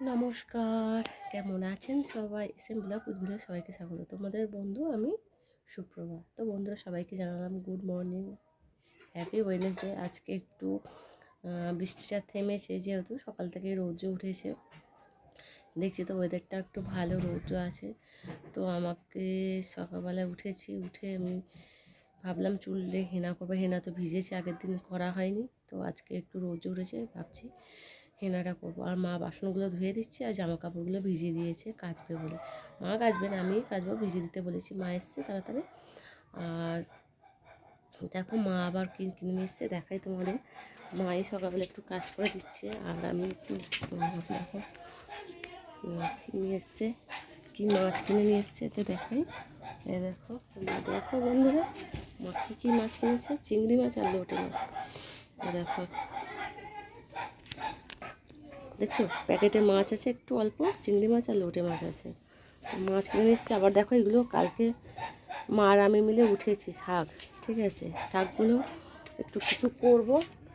নমস্কার। কেমন আছেন সবাই? এস এম ব্লগ উদ্ভিদে সবাইকে স্বাগত। তোমাদের বন্ধু আমি সুপ্রভা তো বন্ধুরা, সবাইকে জানালাম গুড মর্নিং হ্যাপি ওয়েনেসডে আজকে একটু বৃষ্টিটা থেমেছে যেহেতু, সকাল থেকে রৌদ্র উঠেছে। দেখছি তো ওয়েদারটা একটু ভালো, রৌদ্র আছে। তো আমাকে সকালবেলায় উঠেছি, উঠে আমি ভাবলাম চুলে হেনা করব। হেনা তো ভিজেছে, আগের দিন করা হয়নি। তো আজকে একটু রৌদ্র উঠেছে, ভাবছি হেনাটা করব। আর মা বাসনগুলো ধুয়ে দিচ্ছে আর জামা কাপড়গুলো ভিজিয়ে দিয়েছে, কাচবে বলে। মা কাচবে না আমি কাচবো, ভিজিয়ে দিতে বলেছি। মা এসছে তাড়াতাড়ি। আর দেখো মা আবার কিনে নিয়ে এসছে, দেখাই তোমাদের। মাই সকালবেলা একটু কাজ করে দিচ্ছে। আর আমি একটু দেখো নিয়ে এসছে, কি মাছ কিনে নিয়ে এসছে তো দেখাই। এই দেখো দেখো বন্ধুরা, মা কী কী মাছ কিনেছে? চিংড়ি মাছ আর লোটে মাছ। দেখো দেখছ? প্যাকেটে মাছ আছে, একটু অল্প। চিংড়ি মাছ আর লোটে মাছ আছে। মাছ কিনে এসছে। আবার দেখো এগুলো কালকে মা আর আমি মিলে উঠেছি শাক, ঠিক আছে? শাকগুলো একটু কিছু করব,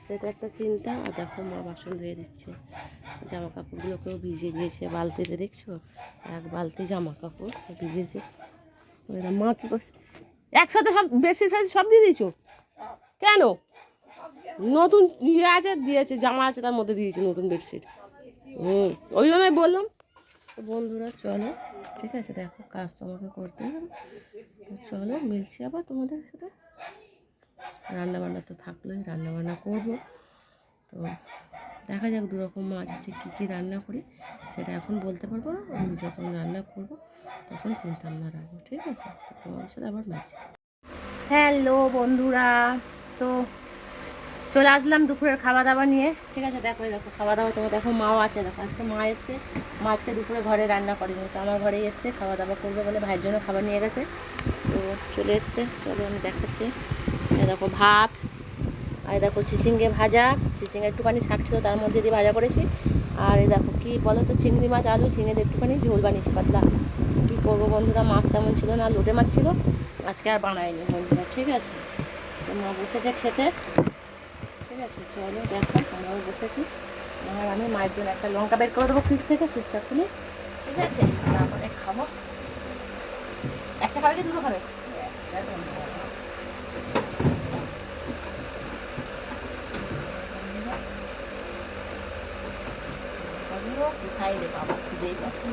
সেটা একটা চিন্তা। আর দেখো মা বাসন ধুয়ে দিচ্ছে। জামা কাপড়গুলোকেও ভিজিয়ে দিয়েছে বালতিতে, দেখছ? এক বালতি জামা কাপড় ভিজিয়েছে ওরা মা কি করছে? একসাথে সব বেডশিট ফেডশিট সব দিয়ে দিয়েছ? কেন? নতুন ইয়ে আছে, দিয়েছে, জামা আছে, তার মধ্যে দিয়েছে নতুন বেডশিট। হুম ওই জন্যই বললাম। তো বন্ধুরা চলো ঠিক আছে দেখো কাজ তো আমাকে করতে হবে। তো চলো মিলছি আবার তোমাদের সাথে। রান্না বান্না তো থাকলোই রান্না বান্না করব। তো দেখা যাক দু রকম মাছ আছে কী কী রান্না করি সেটা এখন বলতে পারব না। আমি যখন রান্না করব তখন চিন্তা ভাবনা রাখব ঠিক আছে? তো তোমাদের সাথে আবার মিলছি। হ্যালো বন্ধুরা তো চলে আসলাম দুপুরের খাওয়া দাওয়া নিয়ে। ঠিক আছে, দেখো দেখো খাওয়া দাওয়া তোমার দেখো, মাও আছে, দেখো, আজকে মা এসছে। মা আজকে দুপুরে ঘরে রান্না করেনি, তো আমার ঘরেই এসছে খাওয়া দাওয়া করবে বলে ভাইয়ের জন্য খাবার নিয়ে গেছে। তো চলে এসছে, চলো আমি দেখাচ্ছি। দেখো ভাত, আর দেখো চিচিঙ্গে ভাজা, চিচিঙ্গে একটুখানি শাক ছিল, তার মধ্যে দিয়ে ভাজা করেছি। আর এই দেখো কী বলো তো, চিংড়ি মাছ, আলু চিংড়ি একটুখানি ঝোল বানিয়েছি, পাতলা। কী করব বন্ধুরা, মাছ তেমন ছিল না, লোটে মাছ ছিল, আজকে আর বানায়নি বন্ধুরা, ঠিক আছে? মা বসেছে খেতে। আছে চলো দেখো আমরাও বসেছি। আর আমি মায়ের জন্য একটা লঙ্কা বের করে দেবো ফ্রিজ থেকে ফ্রিজটা খুলে। ঠিক আছে। তারপরে খাব। একটা খাবে কি দুটো খাবে? কোথায় রে বাবা? খুঁজেই পাচ্ছি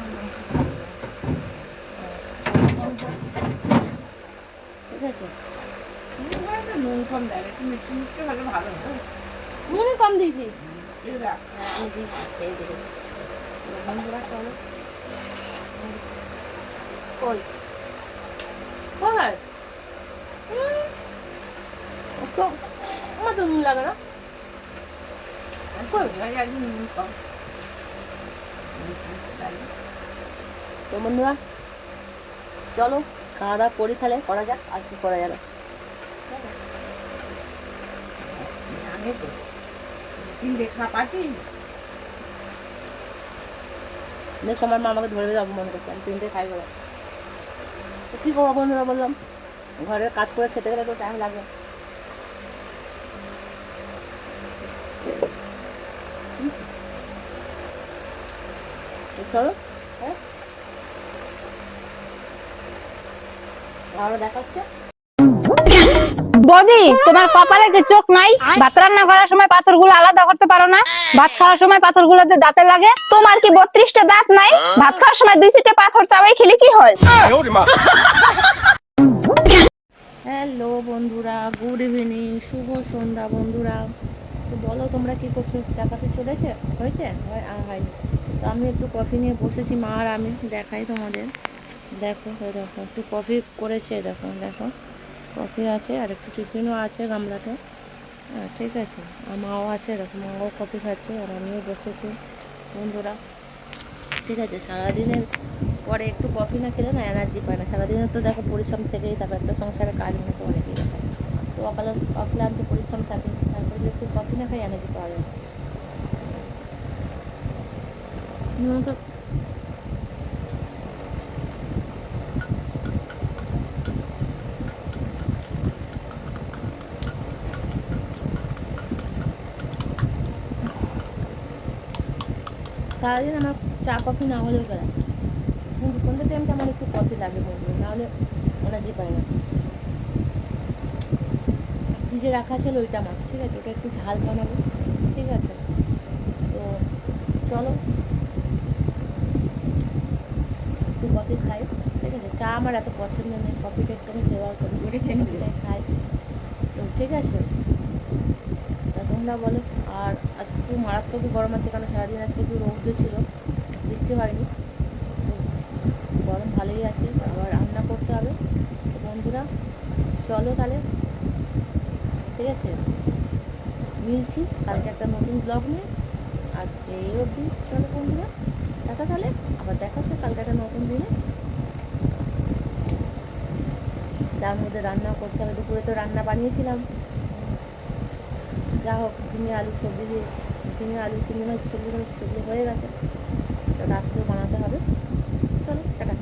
ঠিক আছে। নুন কম দেয় একটু মিষ্টি মিষ্টি হলে ভালো হয়। নুনই কম দিয়েছি। তো বন্ধুরা, চলো খাওয়া দাওয়া করি তাহলে করা যাক, আর কি করা যাবে। তো তিন দেখা, আমার মা আমাকে ধরে ধরে অপমান করছে। আমি তিনটে খাই বলে তো কী করব বন্ধুরা বললাম? ঘরের কাজ করে খেতে গেলে তো টাইম লাগে। চলো হ্যাঁ? আরও দেখাচ্ছে বৌদি, তোমার কপালে কি চোখ নাই? ভাত রান্না করার সময় পাথরগুলো আলাদা করতে পারো না? ভাত খাওয়ার সময় পাথরগুলো যে দাঁতে লাগে, তোমার কি বত্রিশটা দাঁত নাই? ভাত খাওয়ার সময় দুই সিটে পাথর চাবাই খেলে কি হয়? হ্যালো বন্ধুরা, গুড ইভিনিং, শুভ সন্ধ্যা বন্ধুরা। তো বলো, তোমরা কি করছ? চা কফি চলেছে? হয়েছে? হয় আর হয়নি তো আমি একটু কফি নিয়ে বসেছি, মা আর আমি। দেখাই তোমাদের। দেখো দেখো, একটু কফি করেছে, দেখো দেখো। কফি আছে আর একটু টিফিনও আছে গামলাতে। ঠিক আছে, আর মাও আছে, এরকম মাও কফি খাচ্ছে, আর আমিও বসেছি, বন্ধুরা। ঠিক আছে, সারাদিনের পরে একটু কফি না খেলে না এনার্জি পায় না। সারাদিনের তো দেখো পরিশ্রম থেকেই তারপর একটা সংসারে কাজ নিয়ে তো অনেকেই দেখায় তো অকালে অক্লান্ত পরিশ্রম থাকে, তারপরে একটু কফি না খাই এনার্জি পাওয়া যায়। সারাদিন আমার চা কফি না হলেও বেড়ায় কিন্তু সন্ধ্যে টাইমটা আমার একটু কফি লাগে বলব নাহলে এনার্জি পাই না। ফ্রিজে রাখা ছিল ওইটা মাছ ঠিক আছে? ওটা একটু ঝাল বানাবো ঠিক আছে? তো চলো। একটু কফি খাই ঠিক আছে? চা আমার এত পছন্দ নেই কফিটা একটু আমি দেওয়ার করি খাই। তো ঠিক আছে? তোমরা বলো। আর আজকে একটু মারাত্মক গরম আছে, কারণ সারাদিন আজকে একটু রৌদ্র ছিল, বৃষ্টি হয়নি। গরম ভালোই আছে, আবার রান্না করতে হবে। বন্ধুরা, চলো তাহলে, ঠিক আছে? মিলছি, কালকে একটা নতুন ব্লগ নিয়ে। আজকে এই অবধি, চলো বন্ধুরা দেখা তাহলে। আবার দেখা হচ্ছে কালকে একটা নতুন দিনে। তার মধ্যে রান্না করতে হবে, দুপুরে তো রান্না বানিয়েছিলাম। যা হোক ঝিঙে আলু সবজি দিয়ে ঝিঙে আলু চিংড়ি মাছ সবজি সবজি হয়ে গেছে। রাত্রে বানাতে হবে। চলো, টাটা।